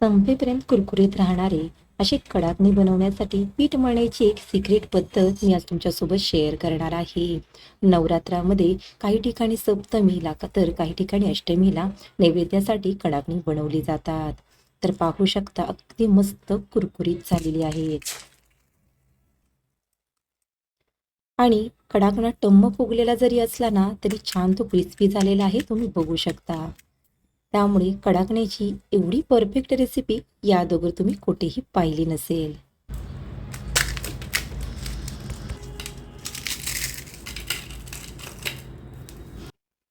संपेपर्यंत कुरकुरीत राहणारे अशी कडाकणी बनवण्यासाठी पीठ मळण्याची एक सिक्रेट पद्धत मी आज तुमच्यासोबत शेअर करणार आहे. नवरात्रामध्ये काही ठिकाणी सप्तमीला का तर काही ठिकाणी अष्टमीला नैवेद्यासाठी कडाकणी बनवली जातात. तर पाहू शकता अगदी मस्त कुरकुरीत झालेली आहेत आणि कडाकणा टम्म फुगलेला जरी असला ना तरी छान तो क्रिस्पी झालेला आहे तुम्ही बघू शकता. त्यामुळे कडाकण्याची एवढी परफेक्ट रेसिपी या अगोदर तुम्ही कुठेही पाहिली नसेल.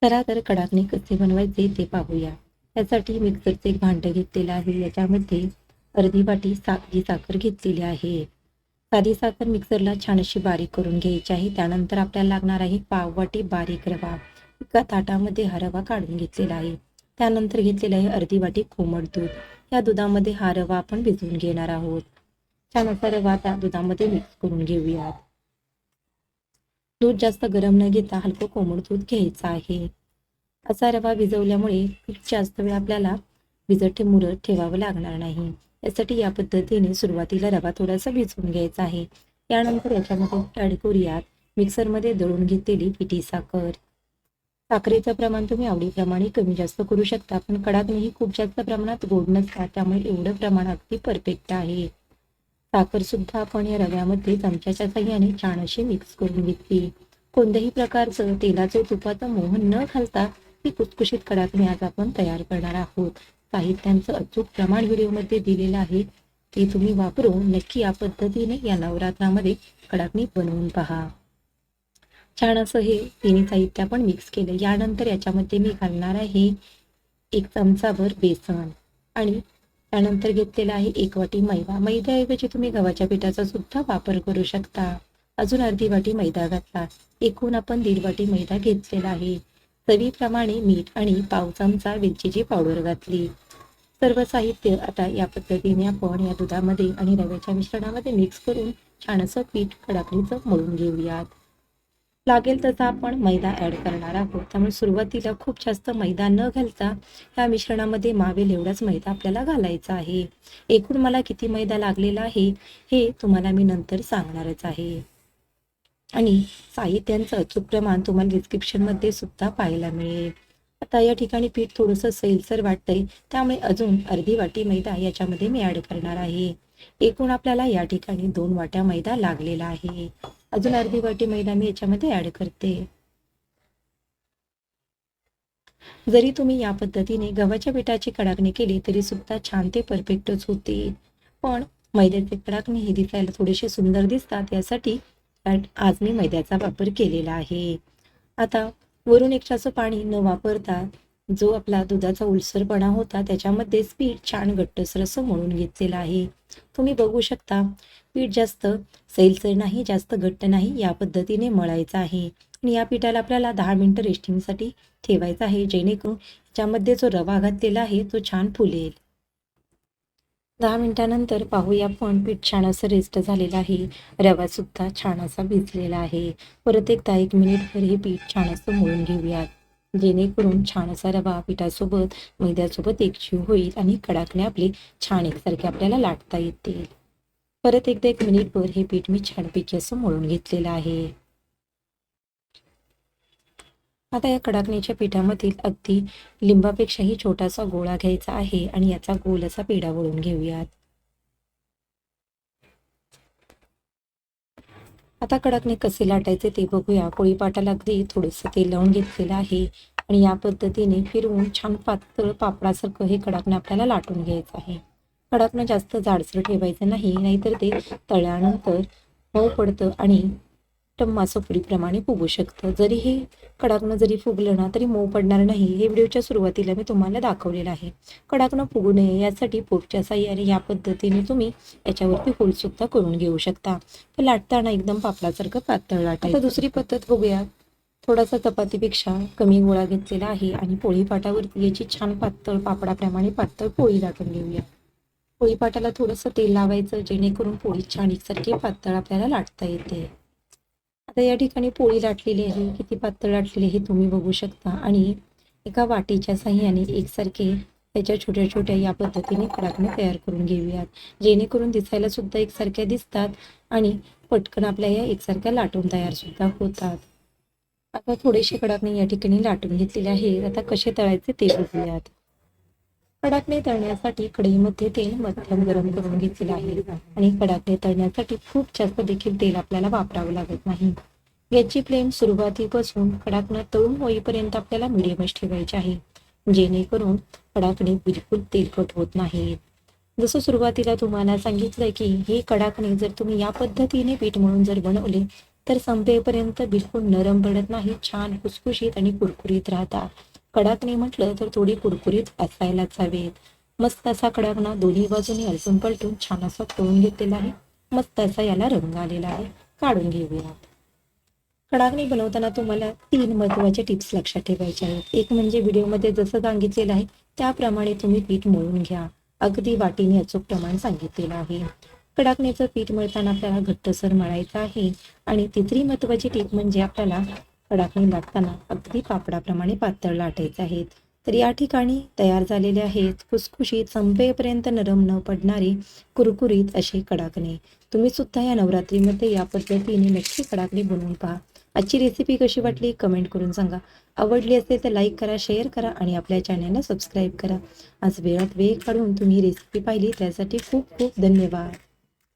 चला तर कडाकणे कसे बनवायचे ते पाहूया. त्यासाठी मिक्सरचे एक भांडं घेतलेलं आहे. याच्यामध्ये अर्धी वाटी साधी साखर घेतलेली आहे. साधी साखर मिक्सरला छान अशी बारीक करून घ्यायची आहे. त्यानंतर आपल्याला लागणार आहे पाव वाटी बारीक रवा. एका ताटामध्ये हा रवा काढून घेतलेला आहे. त्यानंतर घेतलेलं आहे अर्धी वाटी कोमट दूध. या दुधामध्ये हा रवा आपण भिजवून घेणार आहोत. छान असा रवा त्या दुधामध्ये मिक्स करून घेऊयात. दूध जास्त गरम न घेता हलकं कोमट दूध घ्यायचं आहे. असा रवा भिजवल्यामुळे खूप जास्त वेळ आपल्याला भिजत मुरत ठेवावं लागणार नाही. यासाठी या पद्धतीने सुरुवातीला रवा थोडासा भिजवून घ्यायचा आहे. त्यानंतर याच्यामध्ये ॲड करूयात मिक्सरमध्ये दळून घेतलेली पिठी साखर साखरेचं प्रमाण तुम्ही आवडीप्रमाणे कमी जास्त करू शकता पण कडाकणीही खूप जास्त प्रमाणात गोड नसतात त्यामुळे एवढं प्रमाण अगदी परफेक्ट आहे. साखर सुद्धा आपण या रव्यामध्ये चमच्याच्या साह्याने छान अशी मिक्स करून घेतली. कोणत्याही प्रकारचं तेलाचं तुपाचं मोहन न घालता ही कुसकुशीत कडाकणी आज आपण तयार करणार आहोत. साहित्यांचं अचूक प्रमाण व्हिडिओमध्ये दिलेलं आहे. ते तुम्ही वापरून नक्की या पद्धतीने या नवरात्रामध्ये कडाकणी बनवून पहा. छान असं हे तिन्ही साहित्य आपण मिक्स केलं. यानंतर याच्यामध्ये मी घालणार आहे एक चमचाभर बेसन आणि त्यानंतर घेतलेला आहे एक वाटी मैदा. मैद्याऐवजी तुम्ही गव्हाच्या पिठाचा सुद्धा वापर करू शकता. अजून अर्धी वाटी मैदा घातला. एकूण आपण दीड वाटी मैदा घेतलेला आहे. चवीप्रमाणे मीठ आणि पाव चमचा वेलचीची पावडर घातली. सर्व साहित्य आता या पद्धतीने आपण या दुधामध्ये आणि रव्याच्या मिश्रणामध्ये मिक्स करून छान असं पीठ कडाकडीचं मळून घेऊयात. लागेल तसा आपण मैदा ॲड करणार आहोत. त्यामुळे सुरुवातीला खूप जास्त मैदा न घालता या मिश्रणामध्ये मावेल एवढाच मैदा आपल्याला घालायचा आहे. एकूण मला किती मैदा लागलेला आहे हे तुम्हाला मी नंतर सांगणारच आहे. आणि साहित्यांचं अचूक प्रमाण तुम्हाला डिस्क्रिप्शनमध्ये सुद्धा पाहायला मिळेल. आता या ठिकाणी पीठ थोडंसं सैलसर वाटतंय त्यामुळे अजून अर्धी वाटी मैदा याच्यामध्ये मी ॲड करणार आहे. एकूण आपल्याला या ठिकाणी दोन वाट्या मैदा लागलेला आहे. अजून अर्धी वाटी मैदा मी याच्यामध्ये ऍड करते. जरी तुम्ही या पद्धतीने गव्हाच्या पिठाची कडाकणी केली तरी सुद्धा छान ते परफेक्टच होते. पण मैद्याचे कडाकणी हे दिसायला थोडेसे सुंदर दिसतात यासाठी आज मी मैद्याचा वापर केलेला आहे. आता वरून एक्स्ट्राचं पाणी न वापरता जो आपला दुधाचा उलसरपणा होता त्याच्यामध्ये पीठ छान घट्टसर असं मळून घेतलेलं आहे. तुम्ही बघू शकता पीठ जास्त सैलसर नाही जास्त घट्ट नाही या पद्धतीने मळायचं आहे. आणि या पिठाला आपल्याला दहा मिनटं रेस्टिंगसाठी ठेवायचं आहे जेणेकरून याच्यामध्ये जो रवा घातलेला आहे तो छान फुलेल. दहा मिनिटानंतर पाहूया पण पीठ छान असं रेस्ट झालेलं आहे. रवासुद्धा छान असा भिजलेला आहे. परत एकदा एक मिनिटभर हे पीठ छान असं मळून घेऊयात. जेणेकरून छान असा रवा पिठासोबत मैद्यासोबत एकजीव होईल आणि कडाकणे आपले छान एकसारखे आपल्याला लाटता येतील परत एकदा एक मिनिटभर हे पीठ मी छानपैकी असं मळून घेतलेलं आहे. आता या कडाकणीच्या पिठामधील अगदी लिंबापेक्षाही छोटासा गोळा घ्यायचा आहे आणि याचा गोल असा पेढा वळून घेऊयात. आता कडकने कसे लाटायचे ते बघूया. पोळीपाटाला अगदी थोडंसं तेल लावून घेतलेलं आहे आणि या पद्धतीने फिरवून छान पातळ पापडासारखं हे कडाकणं आपल्याला लाटून घ्यायचं आहे. कडाकणं जास्त जाडसर ठेवायचं नाही नाहीतर ते तळल्यानंतर मऊ पडतं आणि टम्मा फुडीप्रमाणे फुगू शकतं. जरी हे कडाकणं जरी फुगलं ना तरी मऊ पडणार नाही. हे व्हिडिओच्या सुरुवातीला मी तुम्हाला दाखवलेलं आहे. कडाकणं फुगू नये यासाठी पोटच्या साह्याने या पद्धतीने तुम्ही याच्यावरती होलसुद्धा करून घेऊ शकता. तर लाटताना एकदम पापडासारखं पातळ लाटायचं. दुसरी पद्धत बघूया. थोडासा चपातीपेक्षा कमी गोळा घेतलेला आहे आणि पोळीपाटावरती याची छान पातळ पापडाप्रमाणे पातळ पोळी लाटून घेऊया. पोळीपाटाला थोडंसं तेल लावायचं जेणेकरून पोळी छान एकसारखी पातळ आपल्याला लाटता येते. आता या ठिकाणी पोळी लाटलेली आहे. किती पातळ लाटलेली हे तुम्ही बघू शकता. आणि एका वाटीच्या साह्याने एकसारखे त्याच्या छोट्या छोट्या या पद्धतीने कडाकण्या तयार करून घेऊयात. जेणेकरून दिसायला सुद्धा एकसारख्या दिसतात आणि पटकन आपल्या या एकसारख्या लाटून तयार सुद्धा होतात. आता थोडेसे कडाकणे या ठिकाणी लाटून घेतलेले आहेत आता कसे तळायचे ते बघूयात. कडाकणे तळण्यासाठी कढईमध्ये तेल मध्यम गरम करून घेतलेलं आहे. आणि कडाकणे तळण्यासाठी खूप जास्त देखील तेल आपल्याला वापरावं लागत नाही. याची फ्लेम सुरुवातीपासून कडाकणं तळून होईपर्यंत आपल्याला मिडियमच ठेवायचे आहे. जेणेकरून कडाकणे बिलकुल तेलकट होत नाहीत जसं सुरुवातीला तुम्हाला सांगितलं की हे कडाकणे जर तुम्ही या पद्धतीने पीठ म्हणून जर बनवले तर संपेपर्यंत बिलकुल नरम पडत नाही छान खुसखुशीत आणि कुरकुरीत राहतात कडाकणे म्हटलं तर थोडी कुरकुरीत असायलाच हवेत. मस्त असा कडाकणा दोन्ही बाजूने अलसून पलटून छान असा तळून घेतलेला आहे. मस्त असा याला रंग आलेला आहे. काढून घेऊयात कडाकणी बनवताना तुम्हाला तीन महत्त्वाचे टिप्स लक्षात ठेवायचे आहेत. एक म्हणजे व्हिडिओमध्ये जसं सांगितलेलं आहे त्याप्रमाणे तुम्ही पीठ मळून घ्या. अगदी वाटीने अचूक प्रमाण सांगितलेलं आहे. कडाकणीचं पीठ मळताना आपल्याला घट्टसर मळायचं आहे. आणि तिसरी महत्वाची टीप म्हणजे आपल्याला कडाकणी लाटताना अगदी पापडाप्रमाणे पातळ लाटायचे आहेत. तर या ठिकाणी तयार झालेले आहेत खुसखुशीत संपेपर्यंत नरम न पडणारे कुरकुरीत असे कडाकणे. तुम्ही सुद्धा या नवरात्रीमध्ये या पद्धतीने नक्की कडाकणे बनवून पहा. आजची रेसिपी कशी वाटली कमेंट करून सांगा. आवडली असेल तर लाईक करा शेअर करा आणि आपल्या चॅनलला सबस्क्राईब करा. आज वेळात वेळ काढून तुम्ही रेसिपी पाहिली त्यासाठी खूप खूप धन्यवाद.